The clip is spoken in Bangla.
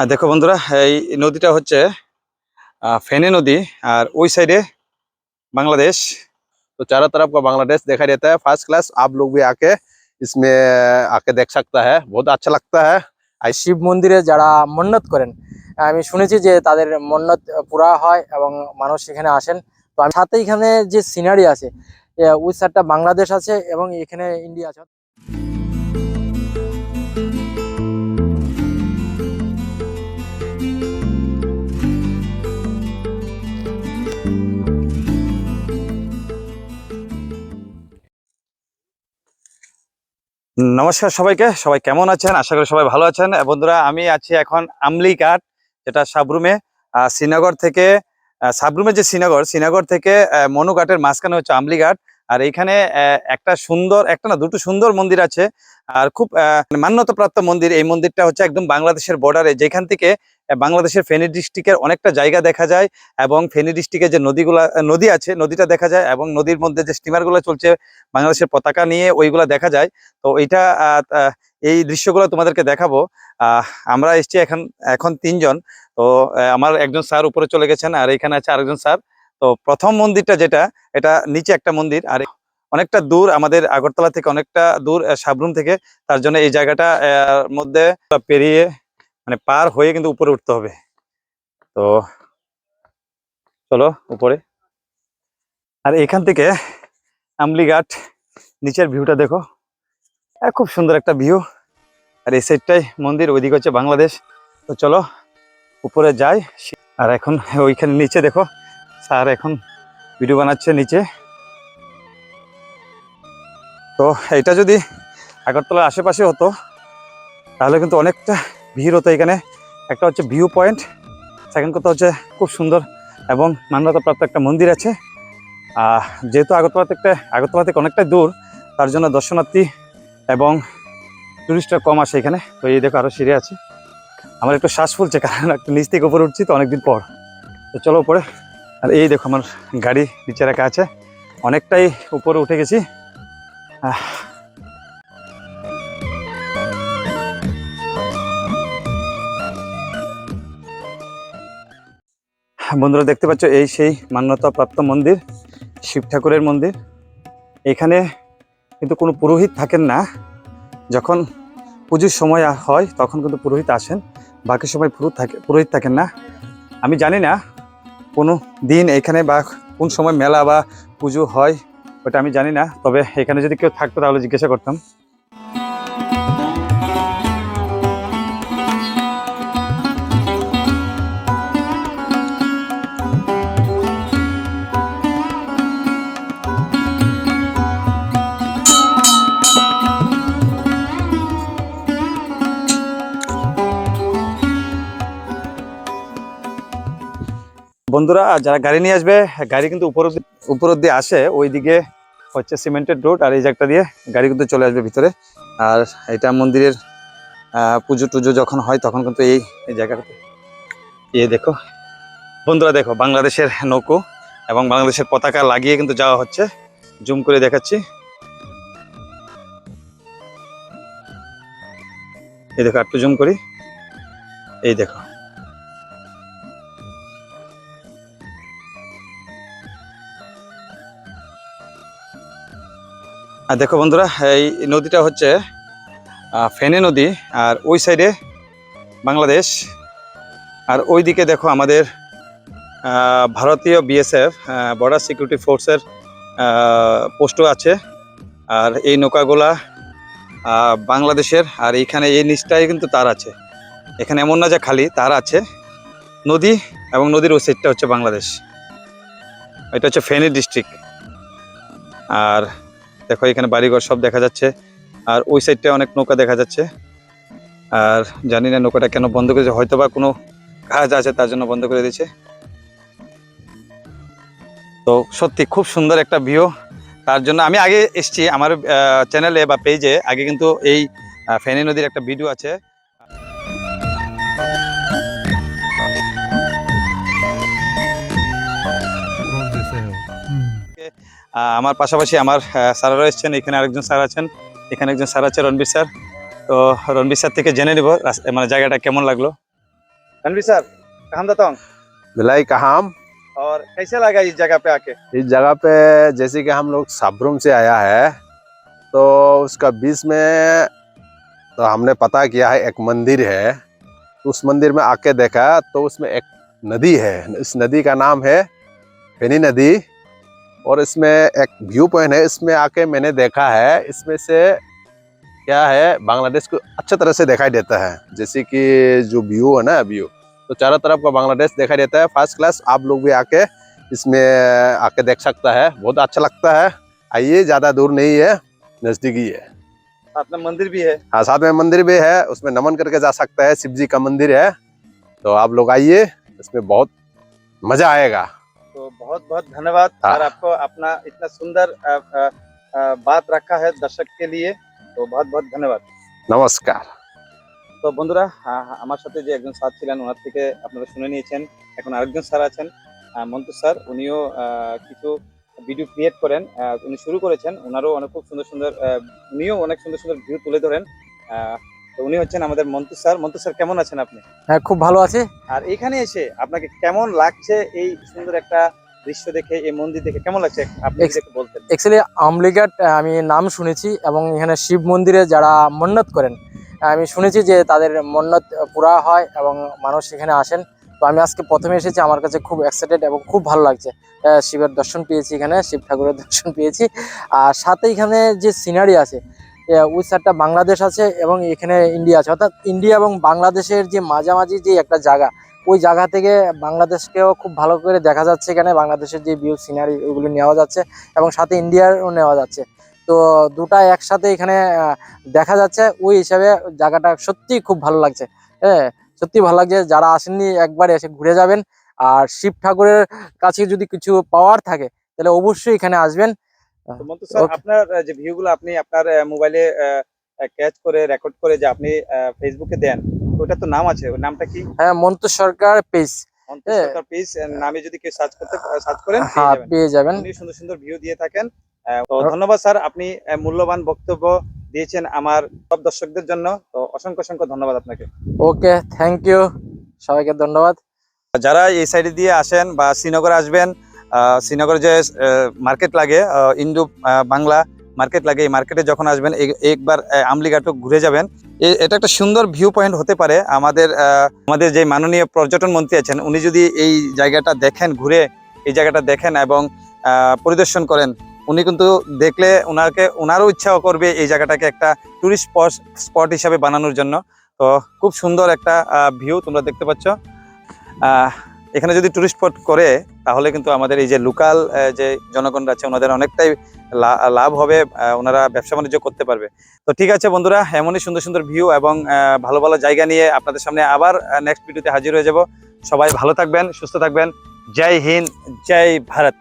আর দেখো বন্ধুরা এই নদীটা হচ্ছে আহ, ফেনী নদী আর ওই সাইডে বাংলাদেশ तो चारों तरफ का बांग्लादेश दिखाई देता है फर्स्ट क्लास आप लोग भी आके इसमें आके देख सकता है बहुत अच्छा लगता है আর শিব মন্দিরে যারা মন্নত করেন আমি শুনেছি যে তাদের মন্নত পুরা হয় এবং মানুষ সেখানে আসেন তো আমি সাথে এখানে যে সিনারি আছে এ, ওই সাইডটা বাংলাদেশ আছে এবং এখানে ইন্ডিয়া আছে নমস্কার সবাইকে, সবাই কেমন আছেন? আশা করি সবাই ভালো আছেন। বন্ধুরা, আমি আছি এখন আমলিঘাট যেটা সাবরুমে। শ্রীনগর থেকে সাবরুমের যে শ্রীনগর শ্রীনগর থেকে মনুঘাটের মাঝখানে হচ্ছে আমলিঘাট। আর এইখানে একটা সুন্দর, একটা না দুটো সুন্দর মন্দির আছে। আর খুব মান্যতাপ্রাপ্ত মন্দির। এই মন্দিরটা হচ্ছে একদম বাংলাদেশের বর্ডারে যেখান থেকে বাংলাদেশের ফেনী ডিস্ট্রিক্টের অনেকটা জায়গা দেখা যায় এবং ফেনী ডিস্ট্রিক্টের যে নদীগুলা নদী আছে, নদীটা দেখা যায় এবং নদীর মধ্যে যে স্টিমারগুলো চলছে, বাংলাদেশের পতাকা নিয়ে ওইগুলা দেখা যায়। তো এইটা এই দৃশ্যগুলো তোমাদেরকে দেখাবো। আমরা এসছি এখন এখন তিনজন। তো আমার একজন স্যার উপরে চলে গেছেন আর এখানে আছে আরেকজন স্যার। তো প্রথম মন্দিরটা যেটা, এটা নিচে একটা মন্দির, আর অনেকটা দূর আমাদের আগরতলা থেকে অনেকটা দূর সাবরুম থেকে, তার জন্য এই জায়গাটা মধ্যে পেরিয়ে মানে পার হয়ে কিন্তু উপরে উঠতে হবে। তো চলো উপরে। আর এখান থেকে আমলিঘাট নিচের ভিউটা দেখো। খুব সুন্দর একটা ভিউ। আর এই সাইডটাই মন্দির, ওইদিকে হচ্ছে বাংলাদেশ। তো চলো, উপরে যাই। আর এখন ওইখানে নিচে দেখো। স্যার এখন ভিডিও বানাচ্ছে নিচে। তো এটা যদি আগরতলার আশেপাশে হতো তাহলে কিন্তু অনেকটা ভিড় হতো এখানে। একটা হচ্ছে ভিউ পয়েন্ট সেকেন্ড কথা হচ্ছে খুব সুন্দর এবং মান্যতাপ্রাপ্ত একটা মন্দির আছে। আহ, যেহেতু আগরতলা থেকে আগরতলা থেকে অনেকটা দূর তার জন্য দর্শনার্থী এবং টুরিস্টরা কম আসে এখানে। তো এই দেখো আরও সিঁড়ি আছে। আমার একটু শ্বাস ফুলছে কারণ একটু নিচ থেকে উপরে উঠছি তো অনেকদিন পর। তো চলো উপরে। আর এই দেখো আমার গাড়ি নিচে রাখা আছে। অনেকটাই উপরে উঠে গেছি। বন্ধুরা, দেখতে পাচ্ছ, এই সেই মান্যতাপ্রাপ্ত মন্দির, শিব ঠাকুরের মন্দির। এখানে কিন্তু কোনো পুরোহিত থাকেন না। যখন পুজোর সময় হয়, তখন কিন্তু পুরোহিত আসেন। বাকি সময় পুরোহিত থাকে পুরোহিত থাকেন না। আমি জানি না কোনো দিন এখানে বা কোন সময় মেলা বা পুজো হয়, ওটা আমি জানি না। তবে এখানে যদি কেউ থাকতো তাহলে জিজ্ঞাসা করতাম। বন্ধুরা, যারা গাড়ি নিয়ে আসবে, গাড়ি কিন্তু উপর উপর অব্দি আসে, ওইদিকে হচ্ছে সিমেন্টেড রোড আর এই জায়গাটা দিয়ে গাড়ি কিন্তু চলে আসবে ভিতরে। আর এটা মন্দিরের পুজো টুজো যখন হয় তখন কিন্তু এই জায়গাটাতে। ইয়ে দেখো, বন্ধুরা দেখো, বাংলাদেশের নৌকো এবং বাংলাদেশের পতাকা লাগিয়ে কিন্তু যাওয়া হচ্ছে। জুম করে দেখাচ্ছি। এই দেখো একটু জুম করি। এই দেখো। আর দেখো বন্ধুরা, এই নদীটা হচ্ছে ফেনে নদী, আর ওই সাইডে বাংলাদেশ। আর ওই দিকে দেখো আমাদের ভারতীয় বিএসএফ বর্ডার সিকিউরিটি ফোর্সের পোস্টও আছে। আর এই নৌকাগুলা বাংলাদেশের, আর এইখানে এই নিচটাই কিন্তু তার আছে। এখানে এমন না যে খালি, তার আছে। নদী এবং নদীর ওই সাইডটা হচ্ছে বাংলাদেশ। এটা হচ্ছে ফেনী ডিস্ট্রিক্ট আর দেখো, এখানে বাড়িঘর সব দেখা যাচ্ছে। আর ওই সাইডটা অনেক নৌকা দেখা যাচ্ছে। আর জানি না নৌকাটা কেন বন্ধ করেছে হয়তো বা কোনো কাজ আছে, তার জন্য বন্ধ করে দিয়েছে। তো সত্যি খুব সুন্দর একটা ভিউ তার জন্য আমি আগে এসছি, আমার চ্যানেলে বা পেজে আগে কিন্তু এই ফেনি ফেনী নদীর একটা ভিডিও আছে। আমার পাশাপাশি আমার আহ, স্যারেরা এসেছেন এখানে আরেকজন স্যার আছেন এখানে একজন স্যার আছে রণবীর স্যার তো রণবীর স্যার থেকে জেনে নিব রাস- মানে জায়গাটা কেমন লাগলো रणवीर सर कहाँ दातोंग भिलाई कहाम और कैसे लगा इस जगह पे आके इस जगह पे जैसे कि हम लोग साबरूम से आया है तो उसका बीच में तो हमने पता किया है एक मंदिर है उस मंदिर में आके देखा तो उसमें एक नदी है इस नदी का नाम है फेनी नदी और इसमें एक व्यू पॉइंट है इसमें आके मैंने देखा है इसमें से क्या है बांग्लादेश को अच्छे तरह से दिखाई देता है। जैसे कि जो व्यू है ना व्यू तो चारों तरफ़ का बांग्लादेश दिखाई देता है। फ़र्स्ट क्लास आप लोग भी आके इसमें आके देख सकता है। बहुत अच्छा लगता है। आइए ज़्यादा दूर नहीं है नज़दीक ही है। साथ में मंदिर भी है। हाँ साथ में मंदिर भी है। उसमें नमन करके जा सकता है। शिव जी का मंदिर है। तो आप लोग आइए इसमें बहुत मज़ा आएगा। तो बहुत बहुत धन्यवाद हाँ। और आपको अपना इतना सुंदर अ, अ, अ, बात रखा है दर्शक के लिए তো বহুত বহুত ধন্যবাদ নমস্কার তো বন্ধুরা আ- আমার সাথে যে একজন স্যার ছিলেন ওনার থেকে আপনারা শুনে নিয়েছেন এখন আরেকজন স্যার আছেন আহ, মন্তু স্যার উনিও আহ, কিছু ভিডিও ক্রিয়েট করেন আহ, উনি শুরু করেছেন ওনারও অনেক খুব সুন্দর সুন্দর আহ, উনিও অনেক সুন্দর সুন্দর ভিউ তুলে ধরেন আহ, তো উনি হচ্ছেন আমাদের মন্তু স্যার। মন্তু স্যার কেমন আছেন আপনি? হ্যাঁ খুব ভালো আছে। আর এখানে এসে আপনাকে কেমন লাগছে এই সুন্দর একটা দৃশ্য দেখে এই মন্দির দেখে? কেমন লাগছে? আপনি একটু বলতেন। অ্যাকচুয়ালি আমলিঘাট আমি নাম শুনেছি এবং এখানে শিব মন্দিরে যারা মন্নত করেন আমি শুনেছি যে তাদের মন্নত পুরা হয় এবং মানুষ এখানে আসেন। তো আমি আজকে প্রথমে এসেছি আমার কাছে খুব এক্সাইটেড এবং খুব ভালো লাগছে। শিবের দর্শন পেয়েছি এখানে শিব ঠাকুরের দর্শন পেয়েছি। আর সাথে এখানে যে সিনারি আছে ওই সাইডটা বাংলাদেশ আছে এবং এখানে ইন্ডিয়া আছে। অর্থাৎ ইন্ডিয়া এবং বাংলাদেশের যে মাঝামাঝি যে একটা জায়গা, ওই জায়গা থেকে বাংলাদেশকেও খুব ভালো করে দেখা যাচ্ছে এখানে। বাংলাদেশের যে ভিউ সিনারি ওইগুলো নেওয়া যাচ্ছে এবং সাথে ইন্ডিয়ারও নেওয়া যাচ্ছে। তো দুটা একসাথে এখানে দেখা যাচ্ছে। ওই হিসাবে জায়গাটা সত্যি খুব ভালো লাগছে। হ্যাঁ সত্যি ভালো লাগছে। যারা আসেননি, একবার এসে ঘুরে যাবেন। আর শিব ঠাকুরের কাছে যদি কিছু পাওয়ার থাকে, তাহলে অবশ্যই এখানে আসবেন। আপনার যে ভিউগুলো আপনি আপনার মোবাইলে ক্যাচ করে রেকর্ড করে যে আপনি ফেসবুকে দেন ওটা তো নাম আছে ওই নামটা কি? হ্যাঁ মন্তু সরকার পেজ। হ্যাঁ। সরকার পেজ নামে যদি কেউ সার্চ করতে সার্চ করেন পেয়ে হ্যাঁ যাবেন। উনি সুন্দর সুন্দর ভিউ দিয়ে থাকেন। তো ধন্যবাদ স্যার আপনি মূল্যবান বক্তব্য দিয়েছেন আমার সব দর্শকদের জন্য। তো অসংখ্য অসংখ্য ধন্যবাদ আপনাকে। ওকে থ্যাংক ইউ সবাইকে ধন্যবাদ। যারা এই সাইডে দিয়ে আসেন বা শ্রীনগর আসবেন শ্রীনগরে যে মার্কেট লাগে ইন্দু বাংলা মার্কেট লাগে, এই মার্কেটে যখন আসবেন একবার আমলিঘাটও ঘুরে যাবেন। এটা একটা সুন্দর ভিউ পয়েন্ট হতে পারে। আমাদের আমাদের যে মাননীয় পর্যটন মন্ত্রী আছেন, উনি যদি এই জায়গাটা দেখেন, ঘুরে এই জায়গাটা দেখেন এবং পরিদর্শন করেন, উনি কিন্তু দেখলে ওনাকে ওনারও ইচ্ছাও করবে এই জায়গাটাকে একটা টুরিস্ট স্পট হিসাবে বানানোর জন্য। তো খুব সুন্দর একটা ভিউ তোমরা দেখতে পাচ্ছ। এখানে যদি টুরিস্ট স্পট করে, তাহলে কিন্তু আমাদের এই যে লোকাল যে জনগণরা আছে, ওনাদের অনেকটাই লাভ হবে ওনারা ব্যবসা বাণিজ্য করতে পারবে। তো ঠিক আছে বন্ধুরা, এমনই সুন্দর সুন্দর ভিউ এবং ভালো ভালো জায়গা নিয়ে আপনাদের সামনে আবার নেক্সট ভিডিওতে হাজির হয়ে যাব। সবাই ভালো থাকবেন, সুস্থ থাকবেন। জয় হিন্দ, জয় ভারত।